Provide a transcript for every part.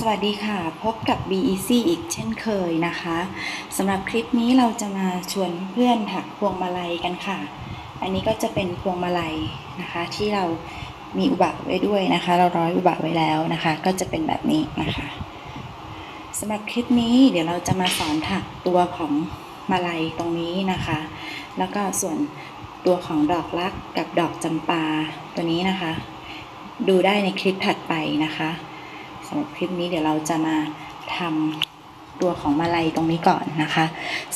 สวัสดีค่ะ พบกับ BEC อีกเช่นเคยนะคะสำหรับคลิปนี้เราจะมาชวนเพื่อนถักพวงมาลัยกันค่ะ อันนี้ก็จะเป็นพวงมาลัยนะคะ ที่เรามีอุบะไว้ด้วยนะคะ เราร้อยอุบะไว้แล้วนะคะ ก็จะเป็นแบบนี้นะคะสำหรับคลิปนี้เดี๋ยวเราจะมาสอนถักตัวของมาลัยตรงนี้นะคะ แล้วก็ส่วนตัวของดอกรักกับดอกจำปาตัวนี้นะคะ ดูได้ในคลิปถัดไปนะคะ สำหรับคลิปนี้เดี๋ยวเราจะมาทำตัวของมาลัยตรงนี้ก่อนนะคะ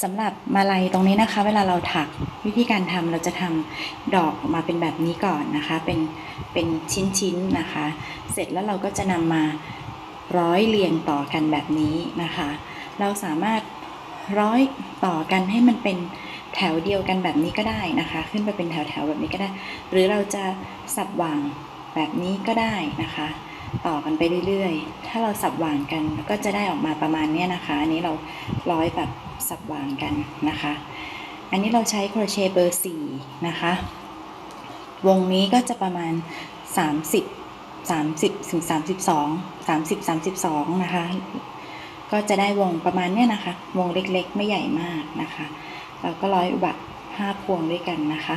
สำหรับมาลัยตรงนี้นะคะ เวลาเราถักวิธีการทำเราจะทำดอกออกมาเป็นแบบนี้ก่อนนะคะ เป็นเป็นชิ้นๆนะคะ เสร็จแล้วเราก็จะนำมาร้อยเรียงต่อกันแบบนี้นะคะ เราสามารถร้อยต่อกันให้มันเป็นแถวเดียวกันแบบนี้ก็ได้นะคะ ขึ้นไปเป็นแถวๆแบบนี้ก็ได้ หรือเราจะสับวางแบบนี้ก็ได้นะคะ ต่อกันไปเรื่อยๆ ถ้าเราสับวางกันก็จะได้ออกมาประมาณนี้นะคะ อันนี้เราร้อยแบบสับวางกันนะคะ อันนี้เราใช้โครเชต์เบอร์ 4 นะคะ วงนี้ก็จะประมาณ 30 30ถึง32 30 32 นะคะ ก็จะได้วงประมาณเนี้ยนะคะ วงเล็กๆ ไม่ใหญ่มากนะคะ เราก็ร้อยอุบะ5พวงด้วยกันนะคะ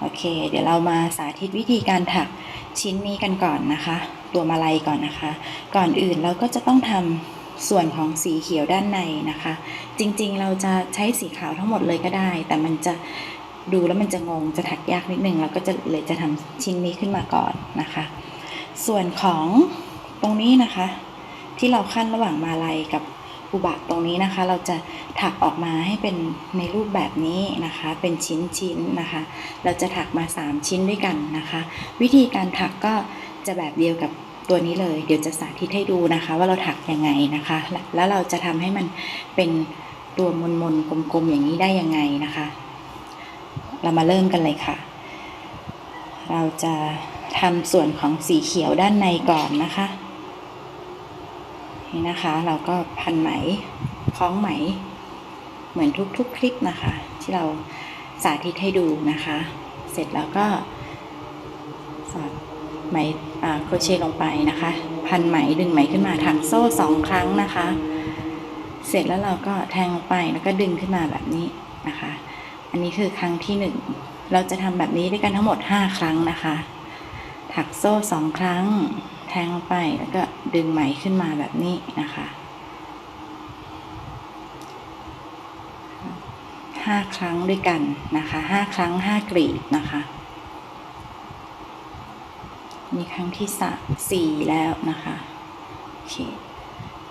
โอเค เดี๋ยวเรามาสาธิตวิธีการถักชิ้นนี้กันก่อนนะคะ ตัวมาลัยก่อนนะคะ ก่อนอื่นเราก็จะต้องทำส่วนของสีเขียวด้านในนะคะ จริงๆ เราจะใช้สีขาวทั้งหมดเลยก็ได้ แต่มันจะดูแล้วมันจะงงจะถักยากนิดนึงเราก็จะเลยจะทำชิ้นนี้ขึ้นมาก่อนนะคะ ส่วนของตรงนี้นะคะ ที่เราขั้นระหว่างมาลัยกับ อุบะตรงนี้นะคะ เราจะถักออกมาให้เป็นในรูปแบบนี้นะคะ เป็นชิ้นๆนะคะ เราจะถักมา 3 ชิ้นด้วยกันนะคะ วิธีการถักก็จะแบบเดียวกับตัวนี้เลย เดี๋ยวจะสาธิตให้ดูนะคะ ว่าเราถักยังไงนะคะ และแล้วเราจะทำให้มันเป็นตัวมนๆกลมๆอย่างนี้ได้ยังไงนะคะ เรามาเริ่มกันเลยค่ะ เราจะทำส่วนของสีเขียวด้านในก่อนนะคะ นี่นะคะ เราก็พันไหมคล้องไหม เหมือนทุกๆคลิปนะคะ ที่เราสาธิตให้ดูนะคะ เสร็จแล้วก็สอดไหมอ่าโครเชต์ลงไปนะคะ พันไหมดึงไหมขึ้นมาถักโซ่สองครั้งนะคะ เสร็จแล้วเราก็แทงลงไปแล้วก็ดึงขึ้นมาแบบนี้นะคะ อันนี้คือครั้งที่หนึ่งเราจะทำแบบนี้ด้วยกันทั้งหมด5ครั้งนะคะ ถักโซ่สองครั้ง แทงลงไปแล้วก็ ดึงไหมขึ้นมาแบบนี้นะคะห้าครั้งด้วยกันนะคะห้าครั้งห้ากรีดนะคะนี่ครั้งที่สามสี่แล้วนะคะโอเค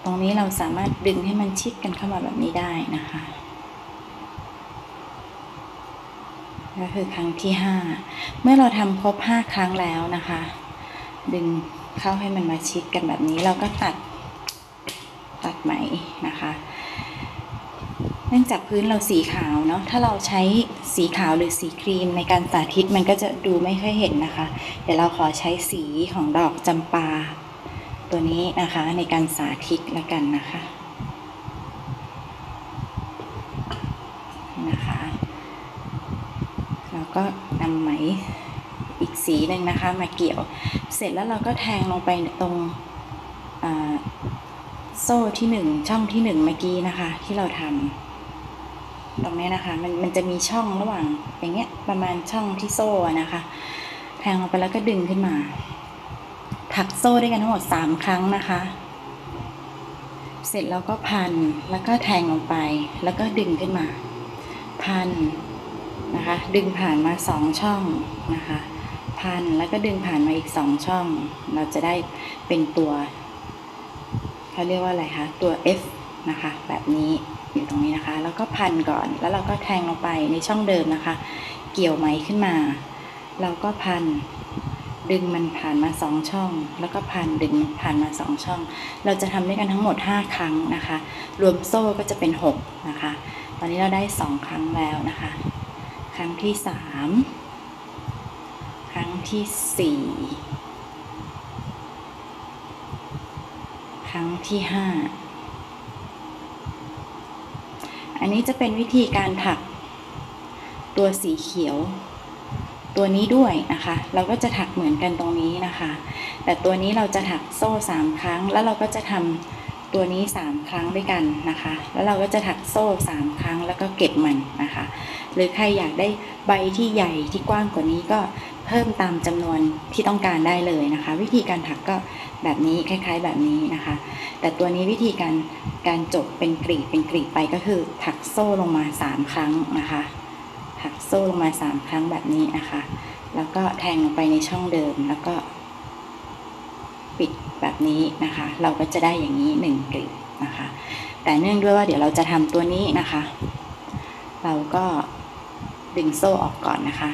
ตรงนี้เราสามารถดึงให้มันชิดกันเข้ามาแบบนี้ได้นะคะก็คือครั้งที่ห้าเมื่อเราทำครบห้าครั้งแล้วนะคะ ดึง เข้าให้มันมาชิดกันแบบนี้เราก็ตัดตัดไหมนะคะเนื่องจากพื้นเราสีขาวเนาะ ถ้าเราใช้สีขาวหรือสีครีมในการสาธิตมันก็จะดูไม่ค่อยเห็นนะคะ เดี๋ยวเราขอใช้สีของดอกจำปา ตัวนี้นะคะในการสาธิตละกันนะคะ นะคะ เราก็นำไหม อีกสีหนึ่งนะคะ มาเกี่ยว เสร็จแล้วเราก็แทงลงไปตรงโซ่ที่หนึ่งช่องที่หนึ่งเมื่อกี้นะคะ ที่เราทำตรงนี้นะคะ มันมันจะมีช่องระหว่างอย่างเงี้ยประมาณช่องที่โซ่นะคะ แทงลงไปแล้วก็ดึงขึ้นมา ถักโซ่ด้วยกันทั้งหมดสามครั้งนะคะ เสร็จแล้วก็พันแล้วก็แทงลงไป แล้วก็ดึงขึ้นมา พันนะคะ ดึงผ่านมาสองช่องนะคะ พันแล้วก็ดึงผ่านมาอีกสองช่อง เราจะได้เป็นตัวเขาเรียกว่าอะไรคะตัว F นะคะ แบบนี้อยู่ตรงนี้นะคะ แล้วก็พันก่อนแล้วเราก็แทงลงไปในช่องเดิมนะคะ เกี่ยวไหมขึ้นมา เราก็พันดึงมันผ่านมาสองช่อง แล้วก็พันดึงผ่านมาสองช่อง เราจะทำด้วยกันทั้งหมด 5 ครั้งนะคะ รวมโซ่ก็จะเป็น 6 นะคะ ตอนนี้เราได้ 2 ครั้งแล้วนะคะ ครั้งที่สาม ที่สี่ครั้งที่ห้าอันนี้จะเป็นวิธีการถักตัวสีเขียว ตัวนี้ด้วยนะคะ เราก็จะถักเหมือนกันตรงนี้นะคะ แต่ตัวนี้เราจะถักโซ่สามครั้งแล้วเราก็จะทำ ตัวนี้สามครั้งด้วยกันนะคะ แล้วเราก็จะถักโซ่สามครั้งแล้วก็เก็บมันนะคะ หรือใครอยากได้ใบที่ใหญ่ที่กว้างกว่านี้ก็เพิ่มตามจำนวนที่ต้องการได้เลยนะคะ วิธีการถักก็แบบนี้คล้าย ๆ แบบนี้นะคะ แต่ตัวนี้วิธีการการจบเป็นกรีดเป็นกรีดไปก็คือถักโซ่ลงมาสามครั้งนะคะ ถักโซ่ลงมาสามครั้งแบบนี้นะคะ แล้วก็แทงลงไปในช่องเดิมแล้วก็ปิด แบบนี้นะคะ เราก็จะได้อย่างนี้หนึ่งกลีบนะคะ แต่เนื่องด้วยว่าเดี๋ยวเราจะทำตัวนี้นะคะ เราก็ดึงโซ่ออกก่อนนะคะ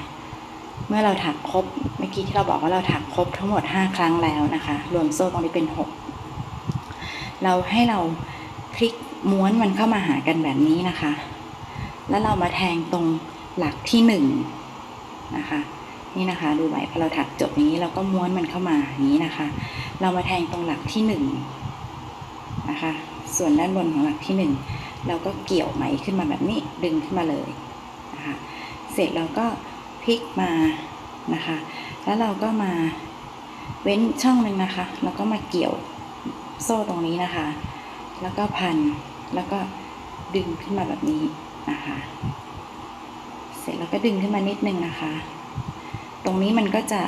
เมื่อเราถักครบเมื่อกี้ที่เราบอกว่าเราถักครบทั้งหมด 5 ครั้งแล้วนะคะ รวมโซ่ตรงนี้เป็น 6 เราให้เราพลิกม้วนมันเข้ามาหากันแบบนี้นะคะ แล้วเรามาแทงตรงหลักที่1นะคะ นี่นะคะ ดูไหมพอเราถักจบอย่างนี้เราก็ม้วนมันเข้ามาอย่างนี้นะคะ เรามาแทงตรงหลักที่หนึ่งนะคะ ส่วนด้านบนของหลักที่หนึ่งเราก็เกี่ยวไหมขึ้นมาแบบนี้ดึงขึ้นมาเลยนะคะ เสร็จเราก็พลิกมานะคะ แล้วเราก็มาเว้นช่องหนึ่งนะคะ แล้วก็มาเกี่ยวโซ่ตรงนี้นะคะ แล้วก็พันแล้วก็ดึงขึ้นมาแบบนี้นะคะ เสร็จแล้วก็ดึงขึ้นมานิดนึงนะคะ ตรงนี้มันก็จะ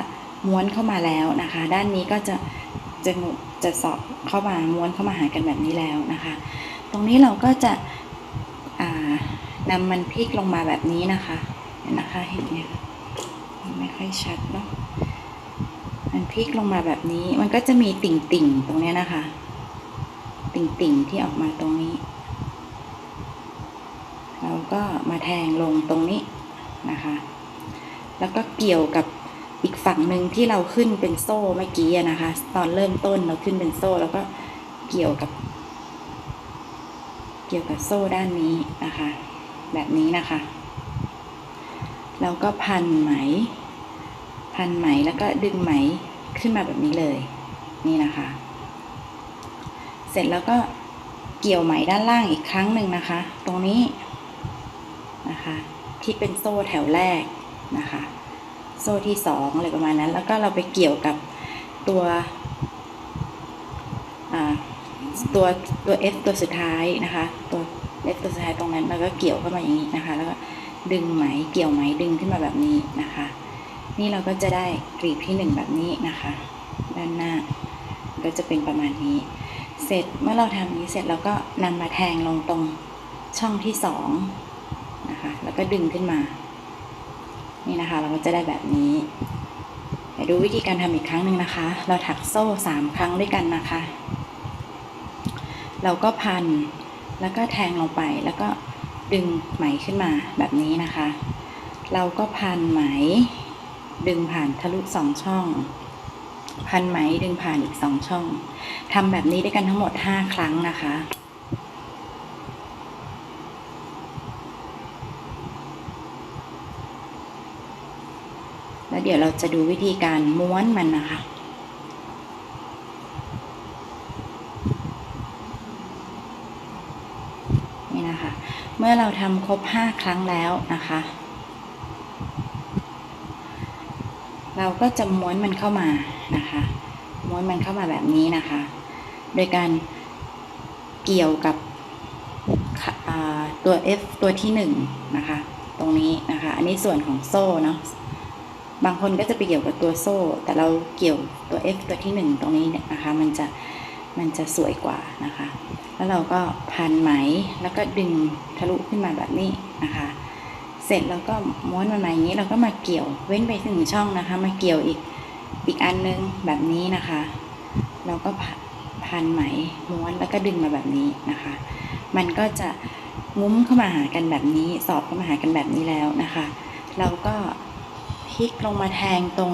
ม้วนเข้ามาแล้วนะคะ ด้านนี้ก็จะจะหนุจะสอบเข้ามาม้วนเข้ามาหากันแบบนี้แล้วนะคะ ตรงนี้เราก็จะอ่านำมันพลิกลงมาแบบนี้นะคะเห็นนะคะเห็นไหมคะไม่ค่อยชัดเนาะมันพลิกลงมาแบบนี้ มันก็จะมีติ่งติ่งตรงนี้นะคะ ติ่งติ่งที่ออกมาตรงนี้ เราก็มาแทงลงตรงนี้นะคะ แล้วก็เกี่ยวกับอีกฝั่งหนึ่งที่เราขึ้นเป็นโซ่เมื่อกี้นะคะ ตอนเริ่มต้นเราขึ้นเป็นโซ่แล้วก็เกี่ยวกับ เกี่ยวกับโซ่ด้านนี้นะคะ แบบนี้นะคะเราก็พันไหม พันไหมแล้วก็ดึงไหมขึ้นมาแบบนี้เลย นี่นะคะ เสร็จแล้วก็เกี่ยวไหมด้านล่างอีกครั้งหนึ่งนะคะ ตรงนี้นะคะ ที่เป็นโซ่แถวแรก นะคะ โซ่ที่สองอะไรประมาณนั้น แล้วก็เราไปเกี่ยวกับตัวตัวตัว F ตัวสุดท้ายนะคะ ตัว F ตัวสุดท้ายตรงนั้นแล้วก็เกี่ยวเข้ามาอย่างนี้นะคะ แล้วก็ดึงไหมเกี่ยวไหมดึงขึ้นมาแบบนี้นะคะ นี่เราก็จะได้กรีบที่หนึ่งแบบนี้นะคะ ด้านหน้าก็จะเป็นประมาณนี้ เสร็จเมื่อเราทำนี้เสร็จเราก็นำมาแทงลงตรงช่องที่สองนะคะ แล้วก็ดึงขึ้นมา นี่นะคะ เราก็จะได้แบบนี้เดี๋ยวดูวิธีการทำอีกครั้งหนึ่งนะคะ เราถักโซ่สามครั้งด้วยกันนะคะ เราก็พันแล้วก็แทงลงไปแล้วก็ดึงไหมขึ้นมาแบบนี้นะคะ เราก็พันไหม ดึงผ่านทะลุสองช่อง พันไหมดึงผ่านอีกสองช่องทำแบบนี้ด้วยกันทั้งหมดห้าครั้งนะคะ แล้ว เดี๋ยวเราจะดูวิธีการม้วนมันนะคะ นี่นะคะ เมื่อเราทำครบ 5 ครั้งแล้วนะคะ เราก็จะม้วนมันเข้ามานะคะ ม้วนมันเข้ามาแบบนี้นะคะ โดยการเกี่ยวกับตัว F ตัวที่1นงนะคะ ตรงนี้นะคะ อันนี้ส่วนของโซ่เนาะ บางคนก็จะไปเกี่ยวกับตัวโซ่ แต่เราเกี่ยวตัว F ตัวที่หนึ่งตรงนี้เนี่ยนะคะ มันจะมันจะสวยกว่านะคะ แล้วเราก็พันไหมแล้วก็ดึงทะลุขึ้นมาแบบนี้นะคะ เสร็จแล้วก็ม้วนมันมาอย่างนี้เราก็มาเกี่ยวเว้นไปหนึ่งช่องนะคะ มาเกี่ยวอีกอีกอันนึงแบบนี้นะคะ เราก็พพันไหมม้วนแล้วก็ดึงมาแบบนี้นะคะ มันก็จะงุ้มเข้ามาหากันแบบนี้ สอบเข้ามาหากันแบบนี้แล้วนะคะ เราก็ พลิกลงมาแทงตรง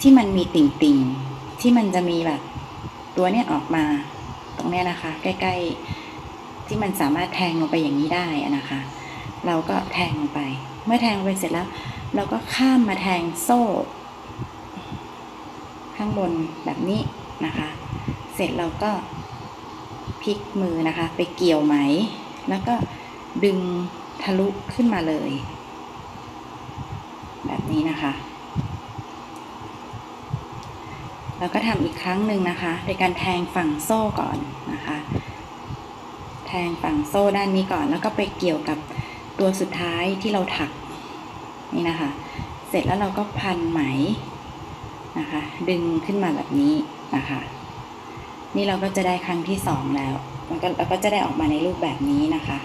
ที่มันมีติ่งติ่งๆที่มันจะมีแบบตัวเนี้ยออกมา ตรงเนี้ยนะคะ ใกล้ๆที่มันสามารถแทงลงไปอย่างนี้ได้นะคะ เราก็แทงลงไป เมื่อแทงลงไปเสร็จแล้ว เราก็ข้ามมาแทงโซ่ ข้างบนแบบนี้นะคะ เสร็จเราก็พลิกมือนะคะ ไปเกี่ยวไหม แล้วก็ดึงทะลุขึ้นมาเลย นี้นะคะ แล้วก็ทำอีกครั้งหนึ่งนะคะ โดยการแทงฝั่งโซ่ก่อนนะคะ แทงฝั่งโซ่ด้านนี้ก่อน แล้วก็ไปเกี่ยวกับตัวสุดท้ายที่เราถักนี่นะคะ เสร็จแล้วเราก็พันไหมนะคะ ดึงขึ้นมาแบบนี้นะคะ นี่เราก็จะได้ครั้งที่สองแล้วมันก็เราก็จะได้ออกมาในรูปแบบนี้นะคะ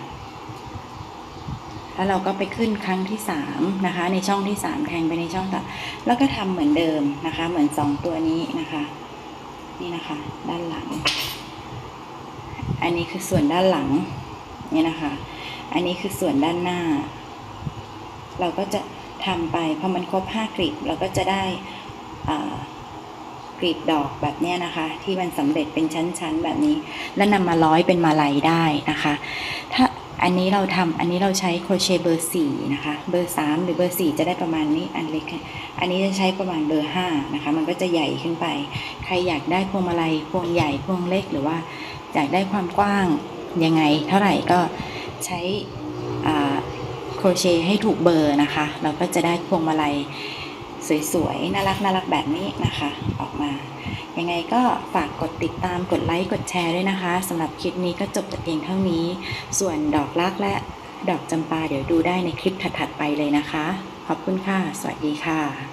แล้วเราก็ไปขึ้นครั้งที่สามนะคะ ในช่องที่สามแทงไปในช่องต่อแล้วก็ทำเหมือนเดิมนะคะ เหมือนสองตัวนี้นะคะ นี่นะคะ ด้านหลัง อันนี้คือส่วนด้านหลังนี่นะคะ อันนี้คือส่วนด้านหน้า เราก็จะทำไปพอมันครบห้ากลีบเราก็จะได้กลีบดอกแบบนี้นะคะ ที่มันสำเร็จเป็นชั้นๆแบบนี้ แล้วนำมาร้อยเป็นมาลัยได้นะคะ ถ้า อันนี้เราทำอันนี้เราใช้โครเชต์เบอร์สี่นะคะเบอร์สามหรือเบอร์สี่จะได้ประมาณนี้อันเล็ก อันนี้จะใช้ประมาณเบอร์ห้านะคะ มันก็จะใหญ่ขึ้นไป ใครอยากได้พวงมาลัยพวงใหญ่พวงเล็กหรือว่าอยากได้ความกว้างยังไง เท่าไหร่ก็ใช้โครเชต์ให้ถูกเบอร์นะคะ เราก็จะได้พวงมาลัยสวยๆน่ารักน่ารักแบบนี้นะคะ ออกมา ยังไงก็ฝากกดติดตามกดไลค์กดแชร์ด้วยนะคะสำหรับคลิปนี้ก็จบแต่เพียงเท่านี้ ส่วนดอกลักและดอกจำปาเดี๋ยวดูได้ในคลิปถัดๆไปเลยนะคะ ขอบคุณค่ะ สวัสดีค่ะ